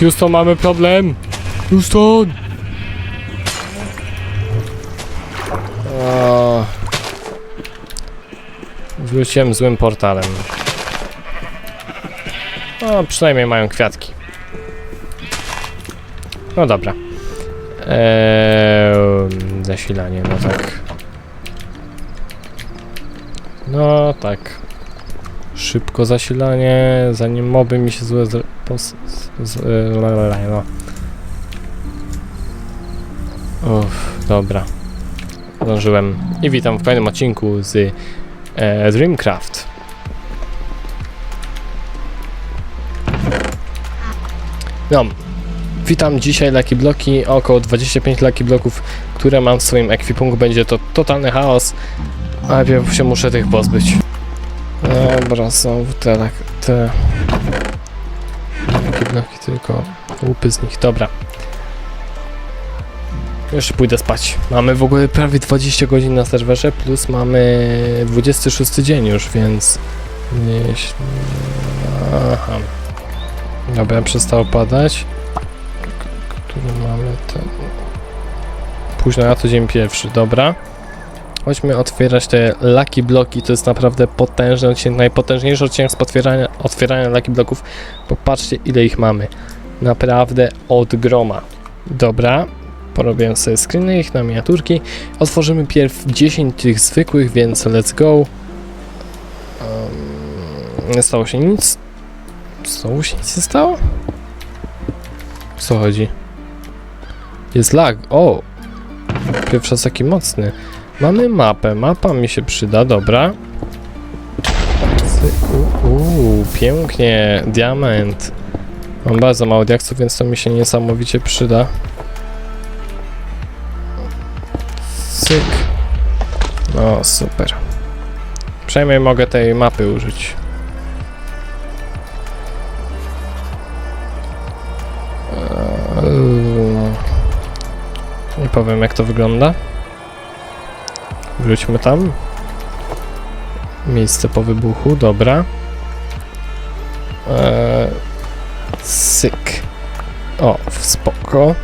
Houston, mamy problem! Houston! O. Wróciłem złym portalem. No, przynajmniej mają kwiatki. No dobra. Eee, zasilanie, no tak. No tak. Szybko zasilanie, zanim moby mi się złe pos, z, la, no. Uff, dobra. Zdążyłem. I witam w kolejnym odcinku z e, Dreamcraft. No, witam dzisiaj Lucky Bloki, około 25 Lucky Bloków, które mam w swoim ekwipunku. Będzie to totalny chaos, a najpierw się muszę tych pozbyć. Dobra, są te, te Bloki, tylko łupy z nich. Dobra. Jeszcze pójdę spać. Mamy w ogóle prawie 20 godzin na serwerze, plus mamy 26 dzień już, więc... Jeśli... Aha. Dobra, przestało padać. Który mamy ten... Późno na to dzień pierwszy, dobra. Chodźmy otwierać te Lucky Bloki, to jest naprawdę potężny odcinek, najpotężniejszy odcinek z otwierania, otwierania Lucky Bloków. Popatrzcie ile ich mamy. Naprawdę od groma. Dobra, porobię sobie screeny ich na miniaturki. Otworzymy pierw 10 tych zwykłych, więc let's go. Um, nie stało się nic. Znowu się nic nie stało? Co chodzi? Jest lag. O! Pierwszy taki mocny. Mamy mapę. Mapa mi się przyda, dobra. Uuu, pięknie. Diament. Mam bardzo mało diaksów, więc to mi się niesamowicie przyda. Cyk. No, super. Przynajmniej mogę tej mapy użyć. Eee, Nie powiem jak to wygląda. Wróćmy tam. Miejsce po wybuchu, dobra. Eee, Syk. O, spoko.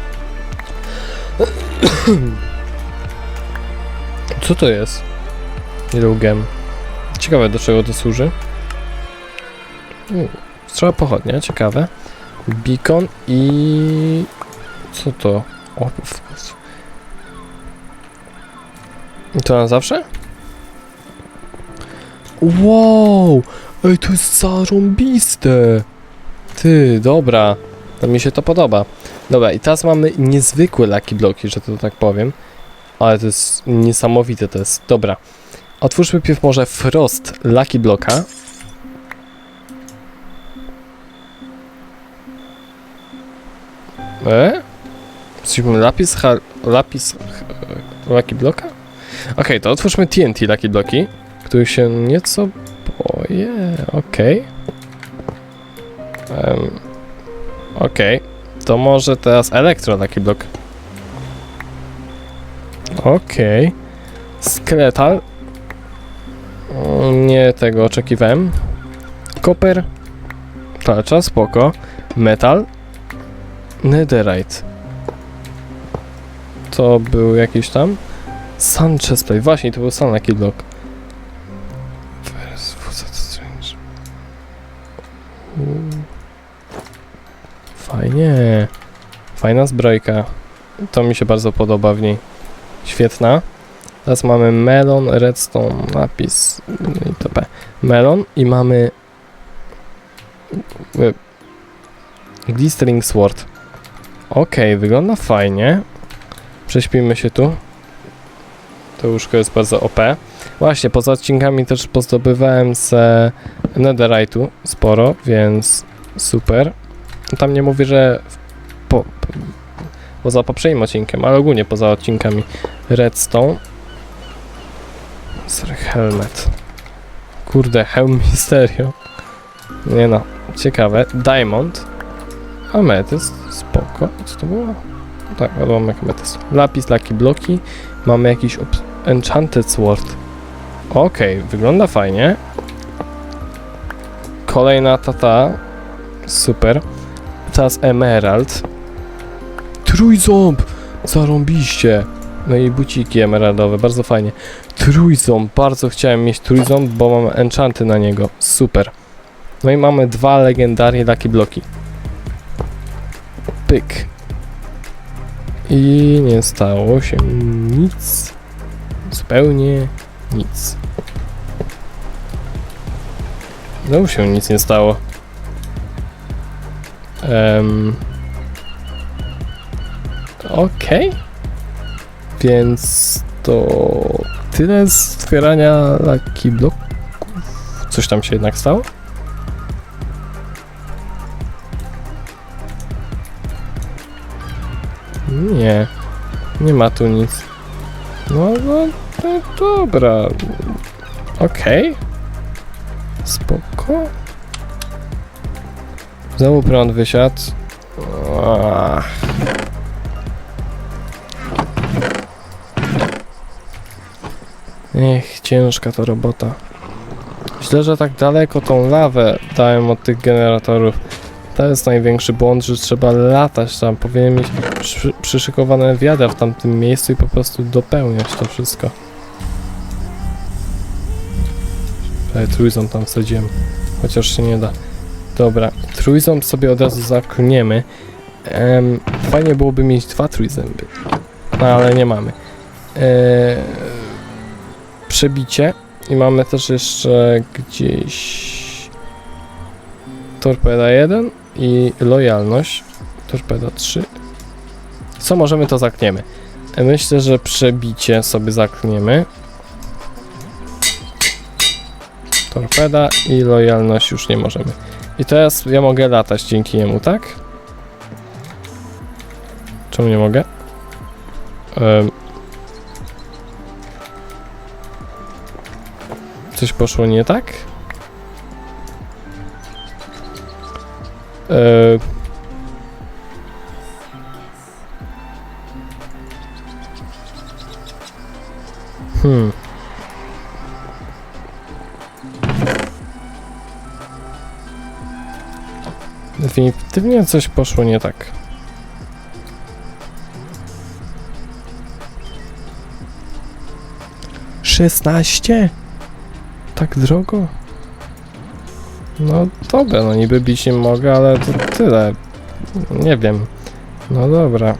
Co to jest? Ilugem. Ciekawe do czego to służy. Strzała pochodnia, ciekawe. Beacon i... Co to? O, w- to na zawsze? Wow! Ej, to jest zarąbiste! Ty, dobra. To mi się to podoba. Dobra, i teraz mamy niezwykłe Lucky Bloki, że to tak powiem. Ale to jest niesamowite, to jest. Dobra. Otwórzmy pierw może Frost Lucky Bloka. E? Jesteśmy lapis, ha, lapis ha, Lucky Bloka? Okej, to otwórzmy TNT Lucky Bloki, których się nieco boję. Okej. Em, Okej, to może teraz Elektro Lucky Block. Okej. Skeletal. O, Nie tego oczekiwałem. Koper. Tarcza, spoko. Metal. Netherite. To był jakiś tam. Sun Chestplate. Właśnie, to był strange? Uuu. Fajnie. Fajna zbrojka. To mi się bardzo podoba w niej. Świetna. Teraz mamy melon, redstone, napis itp. Melon i mamy e, glistering sword. Ok, wygląda fajnie. Prześpimy się tu. To łóżko jest bardzo OP. Właśnie, poza odcinkami też pozdobywałem z netherite'u sporo, więc super. Tam nie mówię, że po, poza poprzednim odcinkiem, ale ogólnie poza odcinkami redstone. Sorry, helmet. Kurde, hełm misterio. Nie no, ciekawe. Diamond. Ametyst, spoko. Co to było? Tak, odłamek ametyst. Lapis, laki bloki. Mamy jakiś obs- enchanted sword. Okej, wygląda fajnie. Kolejna tata. Super. Teraz emerald. Trójząb! Zarąbiście! No i buciki emeraldowe, bardzo fajnie. Trójząb, bardzo chciałem mieć trójząb, bo mam enchanty na niego. Super. No i mamy dwa legendarnie Lucky Bloki. Pyk. I nie stało się nic. Zupełnie nic. Znowu się nic nie stało. Um, Okej. Więc to tyle z otwierania Lucky Bloków. Coś tam się jednak stało? Nie. Nie ma tu nic. No, no, no dobra. Okej. Spoko. Znowu prąd wysiadł. Ach. Ech, ciężka to robota. Źle, że tak daleko tą lawę dałem od tych generatorów. To jest największy błąd, że trzeba latać tam. Powinien mieć przy, przyszykowane wiadra w tamtym miejscu i po prostu dopełniać to wszystko. Ale trójząb tam wsadziłem. Chociaż się nie da. Dobra, trójząb sobie od razu zaklniemy. Em, fajnie byłoby mieć dwa trójzęby. No ale nie mamy. Eee, przebicie. I mamy też jeszcze gdzieś torpeda 1 i lojalność. Torpeda 3. Co możemy, to zakniemy. E, Myślę, że przebicie sobie zakniemy. Torpeda i lojalność już nie możemy. I teraz ja mogę latać dzięki niemu, tak? Czemu nie mogę? Em. Coś poszło nie tak? E... Hmm. Definitywnie coś poszło nie tak. Szesnaście? Tak drogo? No dobra, no niby bić nie mogę, ale to tyle. Nie wiem. No dobra.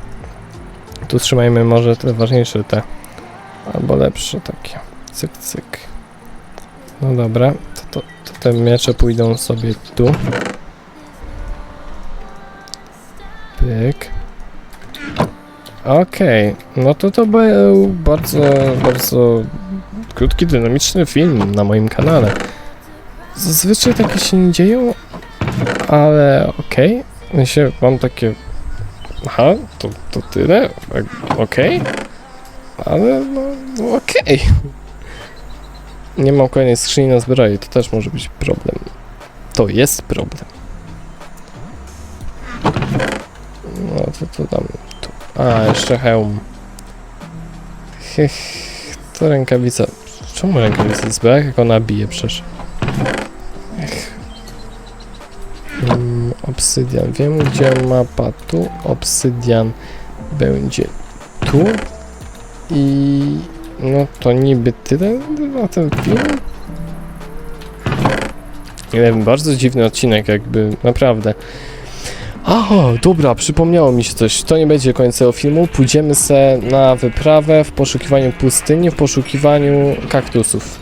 Tu trzymajmy może te ważniejsze te. Albo lepsze takie. Cyk, cyk. No dobra, to, to, to te miecze pójdą sobie tu. Pyk. Okej, no to to był bardzo, bardzo krótki, dynamiczny film na moim kanale. Zazwyczaj takie się nie dzieją, ale okej. Okay. się mam takie. Aha, to, to tyle? Tak, Okej. Ale no, no okej. Nie mam kolejnej skrzyni na zbroję, to też może być problem. To jest problem. To to dam tu. A, jeszcze hełm. Hech, to rękawica. Czemu rękawica jest brak, jak ona bije przecież? Ech. Mm, obsydian. Wiem, gdzie mapa tu. Obsydian będzie tu. I no to niby tyle na ten film. Nie wiem, bardzo dziwny odcinek, jakby naprawdę. Aho, dobra, przypomniało mi się coś. To nie będzie koniec tego filmu. Pójdziemy se na wyprawę w poszukiwaniu pustyni, w poszukiwaniu kaktusów.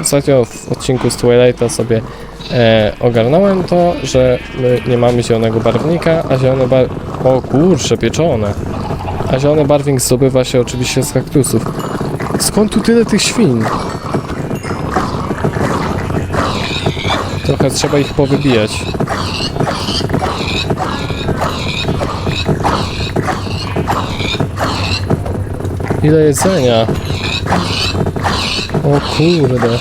Ostatnio w odcinku z Twilighta sobie e, ogarnąłem to, że my nie mamy zielonego barwnika, a zielone bar... O kurcze, pieczone. A zielony barwnik zdobywa się oczywiście z kaktusów. Skąd tu tyle tych świn? Trochę trzeba ich powybijać. Ile jedzenia? O kurde.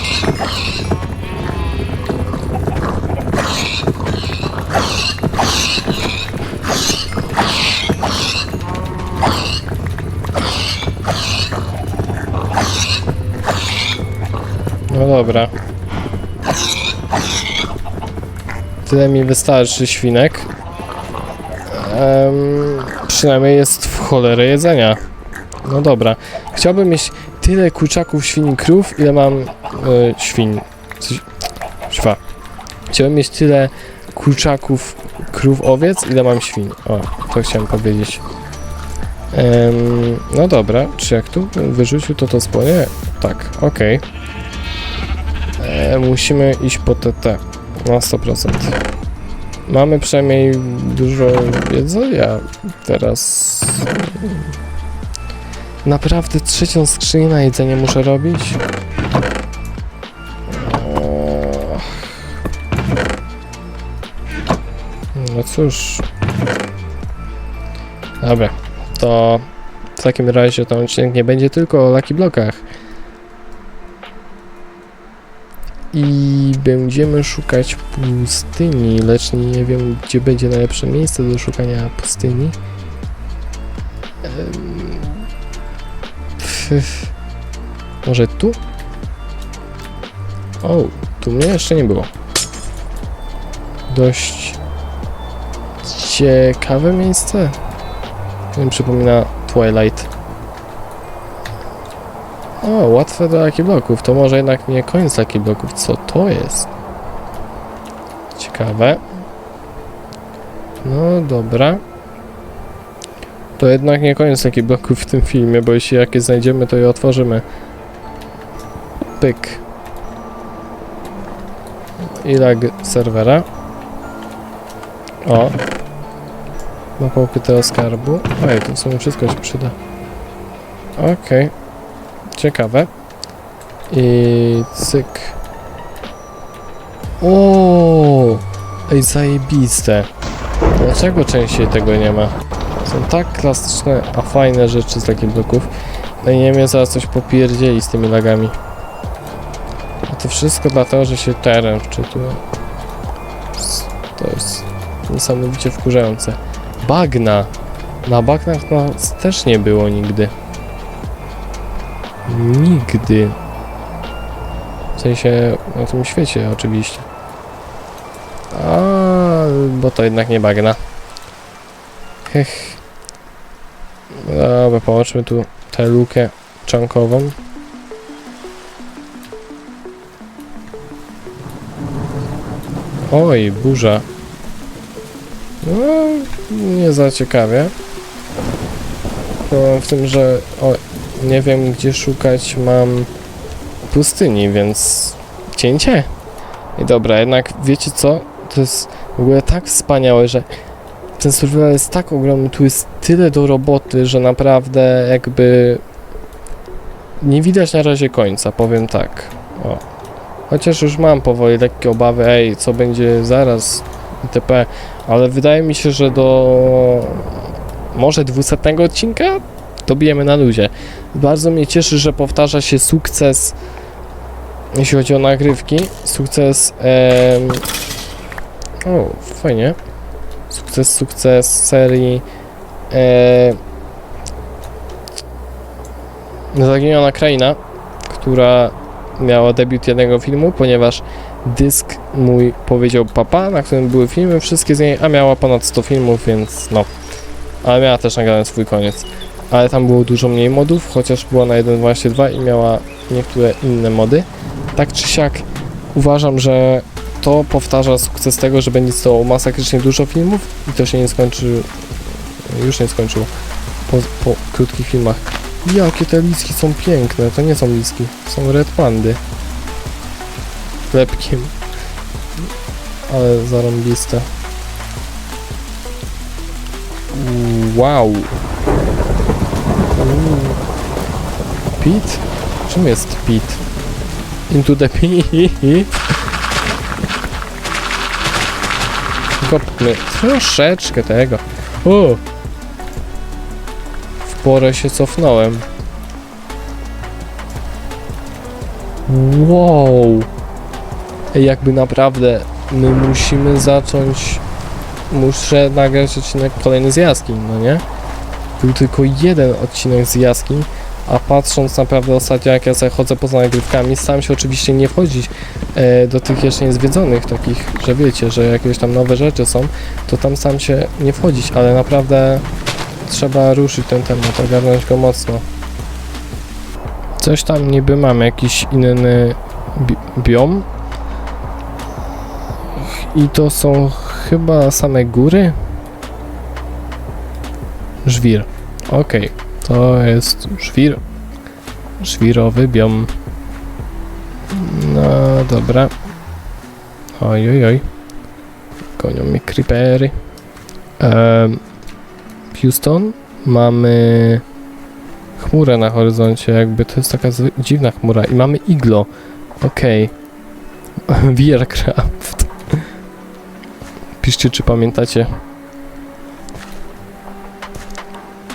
No dobra. Tyle mi wystarczy świnek. przynajmniej jest w cholerę jedzenia. No dobra. Chciałbym mieć tyle kurczaków, świń i krów, ile mam e. Coś, szwa. Chciałbym mieć tyle kurczaków, krów, owiec, ile mam świń. O, to chciałem powiedzieć. No dobra, czy jak tu wyrzucił, to to spłonie? Tak, okej. E, Musimy iść po TT. Na 100%. Mamy przynajmniej dużo jedzenia teraz. Naprawdę trzecią skrzynię na jedzenie muszę robić? No cóż. Dobra, to w takim razie ten odcinek nie będzie tylko o Lucky Blockach. I będziemy szukać pustyni, lecz nie wiem, gdzie będzie najlepsze miejsce do szukania pustyni. Pf, Może tu? O, tu mnie jeszcze nie było. Dość ciekawe miejsce. Mi przypomina Twilight. O, łatwe do Lucky Bloków. To może jednak nie koniec Lucky Bloków. Co to jest? Ciekawe. No dobra. To jednak nie koniec Lucky Bloków w tym filmie, bo jeśli jakieś znajdziemy, to je otworzymy. Pyk. I lag serwera. O. Mapa ukrytego skarbu. Ej, to w sumie wszystko się przyda. Okej. Ciekawe. I cyk. O, Ej, zajebiste. Dlaczego częściej tego nie ma? Są tak klasyczne, a fajne rzeczy z takich bloków. No i nie wiem, zaraz coś popierdzieli z tymi lagami. A to wszystko dlatego, że się teren wczytuje. To jest niesamowicie wkurzające. Bagna. Na bagnach nas też nie było nigdy. Nigdy. W sensie na tym świecie oczywiście. A, bo to jednak nie bagna. Hech. Dobra, połączmy tu tę lukę czankową. Oj, burza. No, nie za ciekawie. Problem w tym, że o, nie wiem gdzie szukać mam pustyni, więc cięcie. I dobra, jednak wiecie co? To jest w ogóle tak wspaniałe, że ten survival jest tak ogromny, tu jest tyle do roboty, że naprawdę jakby nie widać na razie końca, powiem tak. O. Chociaż już mam powoli lekkie obawy, ej, co będzie zaraz, itp. Ale wydaje mi się, że do może 200 odcinka dobijemy na luzie. Bardzo mnie cieszy, że powtarza się sukces, jeśli chodzi o nagrywki. Sukces. Em, o, fajnie. Sukces, sukces serii. E, Zaginiona kraina, która miała debiut jednego filmu, ponieważ dysk mój powiedział papa, na którym były filmy, wszystkie z niej, a miała ponad 100 filmów, więc no. Ale miała też nagrany swój koniec ale tam było dużo mniej modów, chociaż była na 1.22 i miała niektóre inne mody. Tak czy siak uważam, że to powtarza sukces tego, że będzie to masakrycznie dużo filmów i to się nie skończy, już nie skończyło po, po krótkich filmach. Jakie te liski są piękne, to nie są liski, są red pandy. Lepkiem. Ale zarąbiste. Wow. Pit? Czym jest pit? Into the pit. Kopmy troszeczkę tego. O! W porę się cofnąłem. Wow! Ej, jakby naprawdę my musimy zacząć... Muszę nagrać odcinek kolejny z jaskiń, no nie? Był tylko jeden odcinek z jaskiń, A patrząc naprawdę ostatnio, jak ja sobie chodzę poza nagrywkami, staram się oczywiście nie wchodzić e, do tych jeszcze niezwiedzonych takich, że wiecie, że jakieś tam nowe rzeczy są, to tam staram się nie wchodzić, ale naprawdę trzeba ruszyć ten temat, ogarnąć go mocno. Coś tam niby mam, jakiś inny bi biom. I to są chyba same góry? Żwir. Okej, to jest żwir. Żwirowy biom. No dobra. Oj, oj, oj. Gonią mi creepery. Ehm, Houston. Mamy chmurę na horyzoncie, jakby to jest taka dziwna chmura. I mamy iglo. Okej. Weircraft. Piszcie, czy pamiętacie.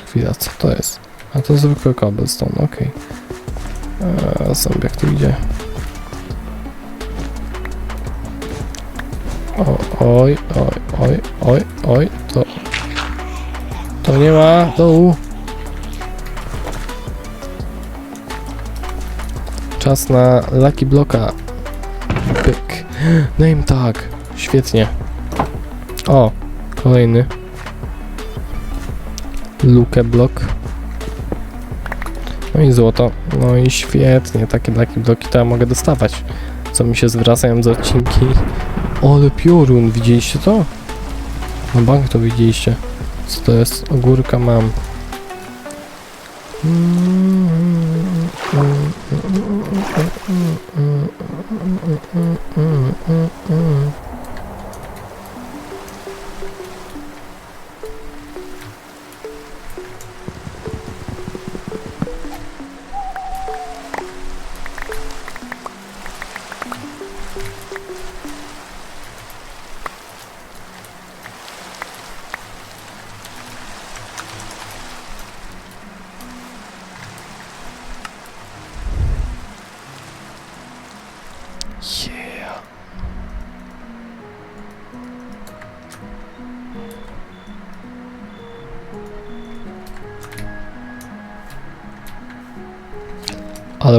Chwila, co to jest? A to zwykły cobblestone, okej. Okay. Zombie, jak tu idzie. O, oj, oj, oj, oj, oj, to... To nie ma dołu. Czas na Lucky Blocka. Pyk. Name tag. Świetnie. O, kolejny. Luke Block. No i złoto. No i świetnie. Takie Lucky Blocki to ja mogę dostawać. Co mi się zwracają za odcinki. Ale piorun, widzieliście to? Na bank to widzieliście. Co to jest? Ogórka mam.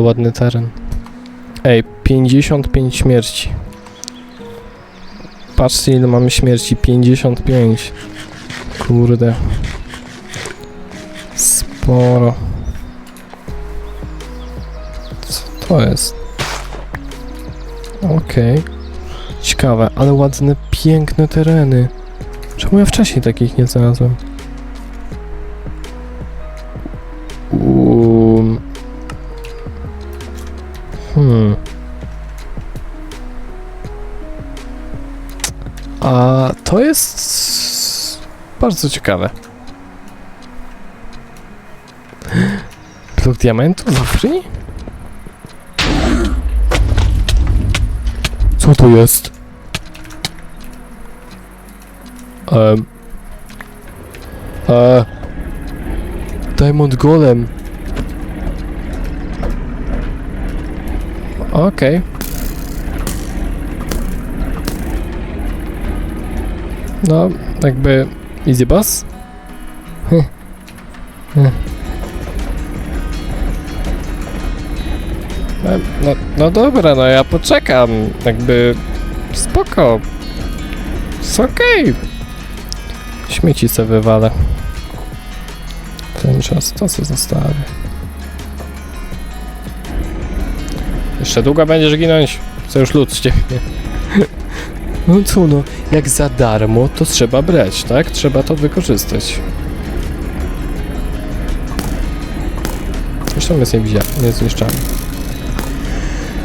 Ładny teren. Ej, 55 śmierci. Patrzcie ile mamy śmierci. 55. Kurde. Sporo. Co to jest? Okej. Ciekawe, ale ładne, piękne tereny. Czemu ja wcześniej takich nie znalazłem? To jest bardzo ciekawe. Blok diamentu za free? Co to jest? Um. E. Diamond Golem. Okej. No, jakby easy boss. No, no, no dobra, no ja poczekam. Jakby spoko. Jest okej. Śmieci se wywalę. Ten czas to se zostawię. Jeszcze długo będziesz ginąć? Co już lud ścieknie. No co no, jak za darmo, to trzeba brać, tak? Trzeba to wykorzystać. Zresztą jest niewizja- niezniszczalny.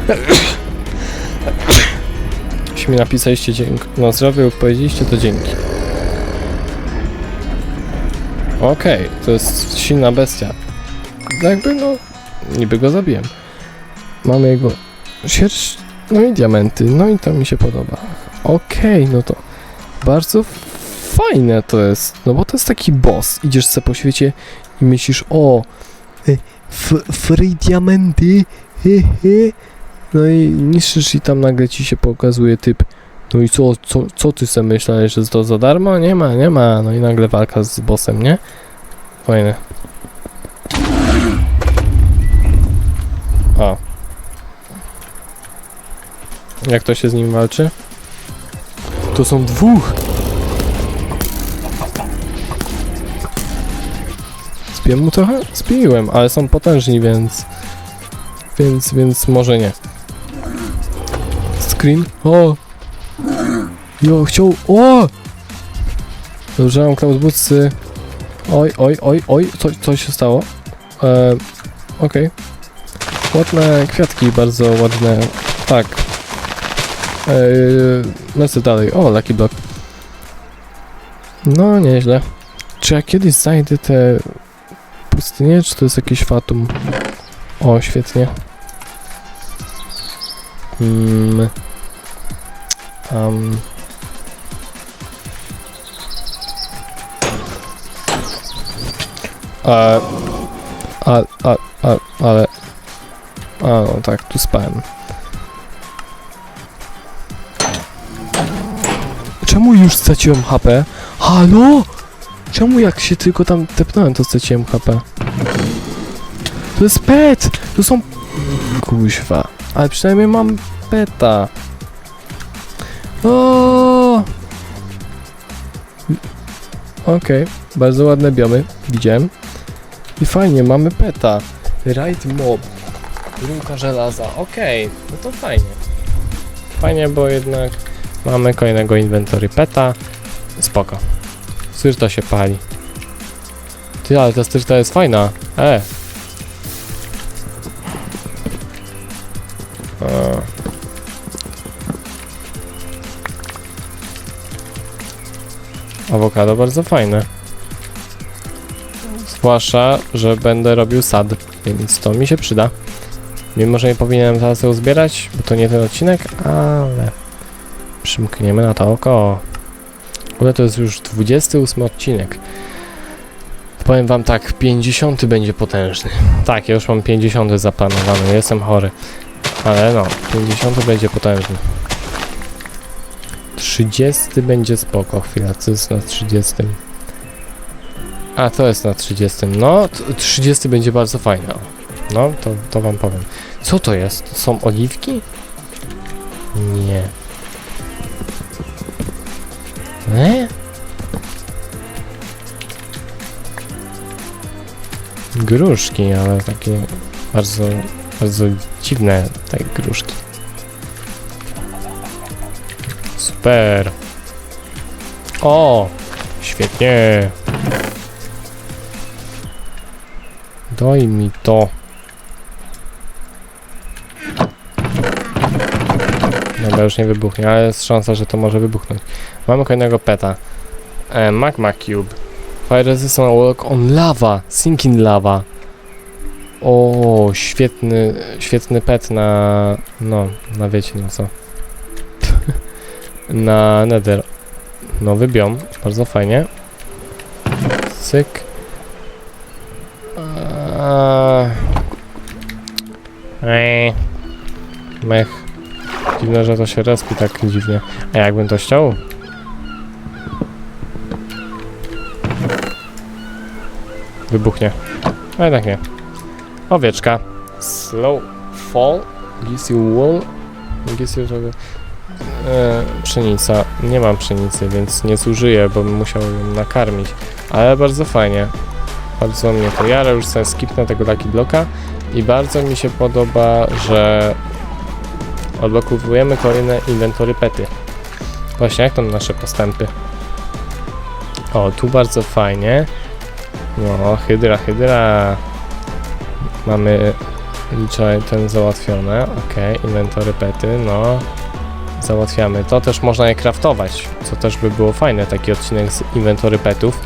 Jeśli mi napisaliście dzięki na zdrowie powiedzieliście, to dzięki. Okej, to jest silna bestia. No Jakby no, niby go zabiłem. Mamy jego sierść, no i diamenty, no i to mi się podoba. Okej, no to bardzo fajne to jest, no bo to jest taki boss. Idziesz sobie po świecie i myślisz, o, y, free diamenty, he, he. No i niszczysz i tam nagle ci się pokazuje typ. No i co, co, co ty sobie myślałeś, że to za darmo? Nie ma, nie ma. No i nagle walka z bossem, nie? Fajne. A. Jak to się z nim walczy? To są dwóch! Spiłem mu trochę? Spiłem, ale są potężni, więc... Więc, więc może nie. Screen? O! Jo, chciał... O! Dobrze, mam Klaus Bucy. Oj, oj, oj, oj, co, co się stało? E, Okej. Ładne kwiatki, bardzo ładne. Tak. E, lecę dalej. O, Lucky Block. No, nieźle. Czy ja kiedyś znajdę te pustynie, czy to jest jakiś fatum? O, świetnie. Hmm. Um. A, a, a, a, ale... A, no tak, tu spałem. Czemu już straciłem HP? Halo? Czemu jak się tylko tam tepnąłem, to straciłem HP? To jest pet! To są... Kuźwa. Ale przynajmniej mam peta. O! Okej, bardzo ładne biomy, widziałem. I fajnie, mamy peta. Raid mob. Rurka żelaza, okej, no to fajnie. Fajnie, bo jednak mamy kolejnego inwentory peta. Spoko. Styrta się pali. Ty, ale ta styrta jest fajna. E. A. Awokado bardzo fajne. Zwłaszcza, że będę robił sad, więc to mi się przyda. Mimo, że nie powinienem teraz tego zbierać, bo to nie ten odcinek, ale przymkniemy na to oko. Ogóle to jest już 28 odcinek. Powiem wam tak, 50 będzie potężny. Tak, ja już mam 50 zaplanowany, jestem chory. Ale no, 50 będzie potężny. 30 będzie spoko, chwila, co jest na 30? A, to jest na 30. No, t- 30 będzie bardzo fajne. No, to, to wam powiem. Co to jest? Są oliwki? Nie. E? Gruszki, ale takie bardzo, bardzo dziwne te gruszki. Super. O! Świetnie. Daj mi to. Już nie wybuchnie, ale jest szansa, że to może wybuchnąć. Mamy kolejnego peta. E, magma Cube. Fire resistant walk on lava. Sinking lava. O, świetny, świetny pet na... No, na wiecie no co. na nether. Nowy biom, bardzo fajnie. Cyk. Eee. Mech. Dziwne, że to się respi tak dziwnie. A jakbym to chciał? Wybuchnie. A jednak nie. Owieczka. Slow fall. Gives you wool. Gives you żeby... Pszenica. Nie mam pszenicy, więc nie zużyję, bo bym musiał ją nakarmić. Ale bardzo fajnie. Bardzo mnie to jara, już sobie skipnę tego Lucky Blocka. I bardzo mi się podoba, że odblokowujemy kolejne inwentory pety. Właśnie, jak tam nasze postępy? O, tu bardzo fajnie. No, hydra, hydra. Mamy liczę ten załatwione. Ok, inwentory pety, no. Załatwiamy. To też można je craftować, co też by było fajne, taki odcinek z inwentory petów.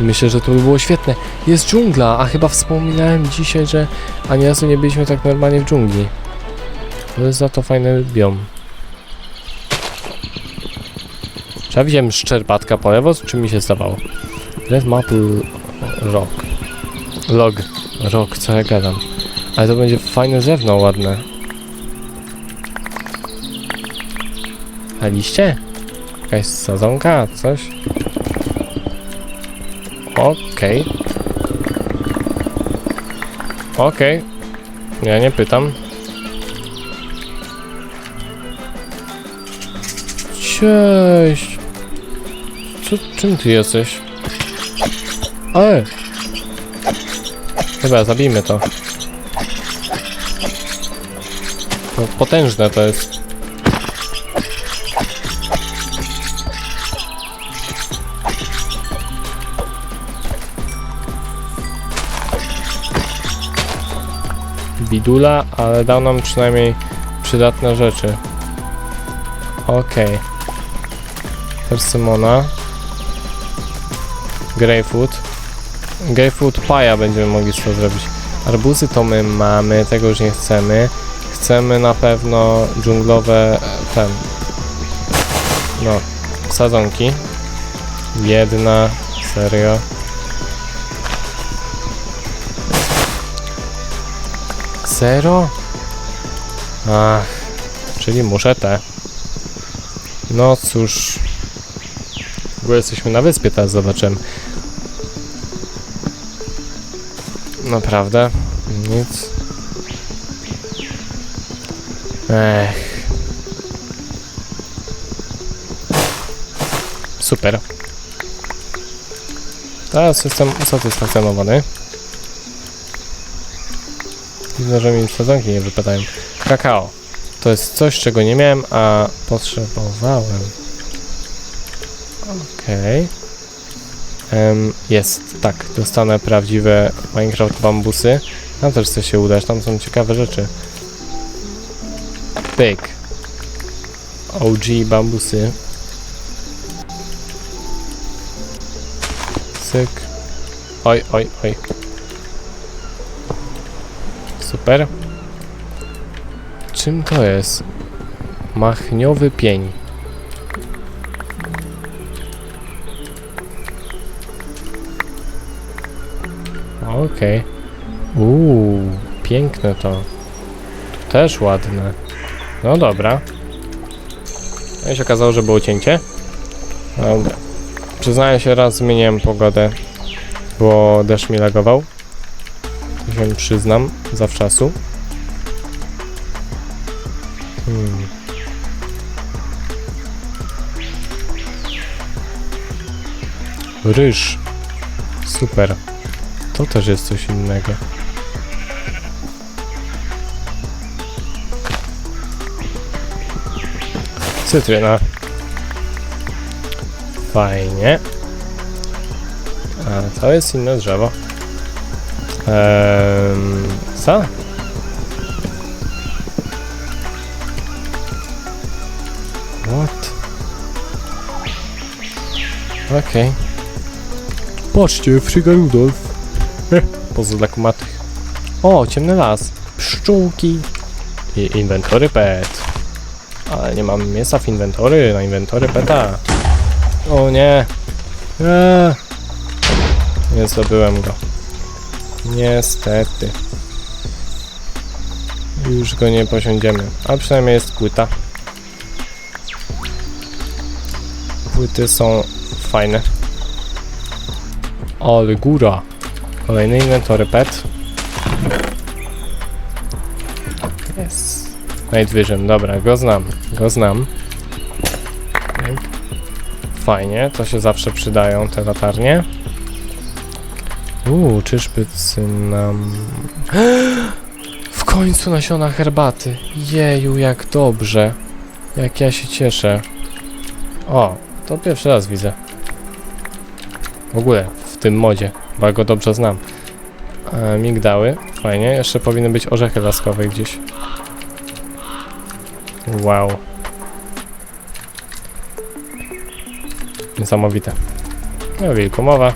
Myślę, że to by było świetne. Jest dżungla, a chyba wspominałem dzisiaj, że ani razu nie byliśmy tak normalnie w dżungli. Jest za to fajny biom. Czy ja widziałem szczerbatka po lewo, czy mi się zdawało? Red Maple Rock. Log. Rock, co ja gadam. Ale to będzie fajne drewno, ładne. A liście? Jakaś sadzonka, coś? Okej. Okej. Ja nie pytam. Cześć! Co, czym ty jesteś? Ej! Chyba zabijmy to. To potężne to jest. Bidula, ale dał nam przynajmniej przydatne rzeczy. Okej. Persymona. Greyfoot. Greyfoot paja będziemy mogli z to zrobić. Arbuzy to my mamy, tego już nie chcemy. Chcemy na pewno dżunglowe e, ten. No, sadzonki. Jedna, serio. Zero? Ach, czyli muszę te. No cóż. W ogóle jesteśmy na wyspie, teraz zobaczymy. Naprawdę? Nic. Ech. Super. Teraz jestem usatysfakcjonowany. Widzę, że mi sadzonki nie wypadają. Kakao. To jest coś, czego nie miałem, a potrzebowałem. Okej. Em, jest, tak. Dostanę prawdziwe Minecraft bambusy. Tam też chce się udać, tam są ciekawe rzeczy. Pyk. OG bambusy. Syk. Oj, oj, oj. Super. Czym to jest? Machniowy pień. Okej. Uuu, piękne to. Tu też ładne. No dobra. No i się okazało, że było cięcie. Dobra. Przyznaję się, raz zmieniłem pogodę, bo deszcz mi lagował. To się przyznam, zawczasu. Hmm. Ryż. Super. To też jest coś innego. Cytryna. Fajnie. A to jest inne drzewo. Ehm, co? What? Okej. Patrzcie, Fryga Rudolf. Poza dla kumatych. O, ciemny las. Pszczółki. I inwentory pet. Ale nie mam miejsca w inwentory, na inwentory peta. O nie. Eee. Nie zdobyłem go. Niestety. Już go nie posiądziemy. A przynajmniej jest płyta. Płyty są fajne. Ale góra. Kolejny inwentory pet. Jest. Night Vision, dobra, go znam. Go znam. Fajnie, to się zawsze przydają te latarnie. Uuu, czyżby nam... W końcu nasiona herbaty. Jeju, jak dobrze. Jak ja się cieszę. O, to pierwszy raz widzę. W ogóle, w tym modzie, bo ja go dobrze znam. E, migdały, fajnie. Jeszcze powinny być orzechy laskowe gdzieś. Wow. Niesamowite. No, wilkomowa.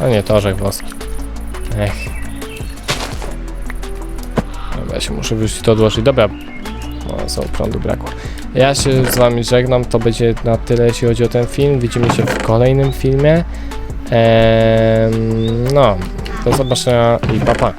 A nie, to orzech włoski. Ech. Dobra, ja się muszę wyrzucić to odłożyć. Dobra. No, są prądu brakło. Ja się z wami żegnam. To będzie na tyle, jeśli chodzi o ten film. Widzimy się w kolejnym filmie. Eee, no, do zobaczenia i pa pa.